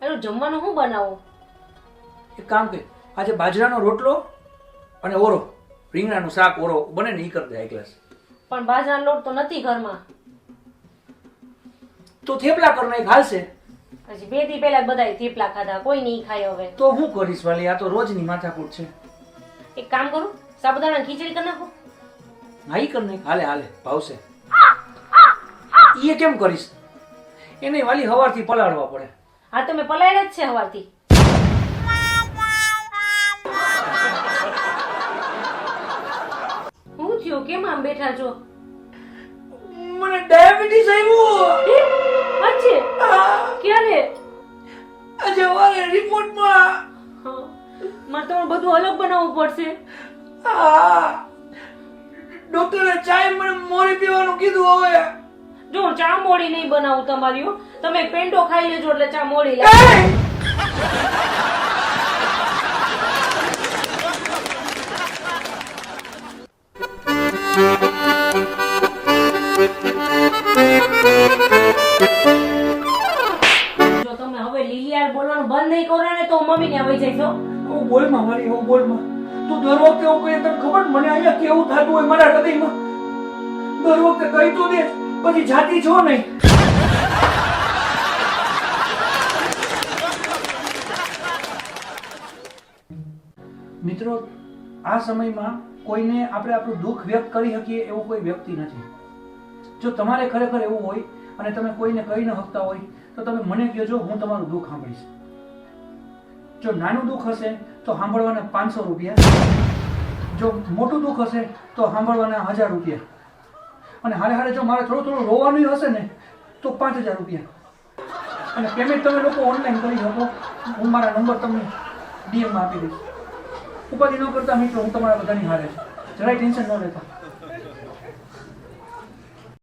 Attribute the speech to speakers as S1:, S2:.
S1: જમવાનું શું બનાવો?
S2: એક કામ કે આજે બાજરાનો રોટલો અને ઓરો રીંગણાનું શાક ઓરો બને ને એ કરી દે એક ગ્લાસ.
S1: પણ બાજરાનો લોટ તો નથી ઘરમાં.
S2: તો થેપલા કર નાખ હાલશે.
S1: પછી બે દી પહેલા બધાય થેપલા ખાધા કોઈ નહીં ખાય હવે.
S2: તો હું કરીશ વાલી આ તો રોજની માથાકૂટ છે.
S1: એક કામ કરું સાબુદાણા ખીચડી કરી નાખો?
S2: હા ઈ કર નાખ હાલે હાલે ભાવશે. એ કેમ કરીશ? એને વાલી હવારથી પલાળવા પડે.
S1: હા તમે પલાળ્યા જ છે હવારથી. હું થયું? કેમ આમ બેઠા છો?
S2: મને ડાયાબિટીસ આવ્યું.
S1: અચ્છે ક્યારે?
S2: આજે વારે રિપોર્ટમાં
S1: મારે તમારે બધું અલગ બનાવવું પડશે.
S2: ડોક્ટરે ચાય મને મોરી પીવાનું કીધું હવે.
S1: જો ચા મોડી નહીં બનાવું તમારી તમે પેંડો ખાઈ લેજો એટલે ચા મોડી લાગે. તમે હવે લીલિયાર બોલવાનું બંધ નહીં કરો ને તો મમ્મી ને વહી જઈશ હો.
S2: બોલમાં મારી હું બોલમાં. તું દર વખતે હું કહીએ ખબર? મને અહીંયા કેવું થતું હોય મારા હૃદયમાં. દર વખતે કહી તું દે. પછી જાતિ છો નહીં. મિત્રો, આ સમયમાં કોઈને આપણે આપણું દુઃખ વ્યક્ત કરી શકીએ એવું કોઈ વ્યક્તિ નથી. જો તમારે ખરેખર એવું હોય અને તમે કોઈને કહી ન શકતા હોય, તો તમે મને કહેજો હું તમારું દુઃખ સાંભળીશ. જો નાનું દુઃખ હશે, તો સાંભળવાના પાંચસો રૂપિયા. જો મોટું દુઃખ હશે, તો સાંભળવાના હજાર રૂપિયા. અને હારે હારે જો મારે થોડું થોડું રોવાનું હશે ને, તો પાંચ હજાર રૂપિયા. અને પેમેન્ટ તમે લોકો ઓનલાઈન કરી શકો. હું મારા નંબર તમને ડીએમમાં આપી દઈશ. ઉપાધિ ન કરતા મિત્રો, હું તમારા બધાની હારે જરાય ટેન્શન ન લેતા.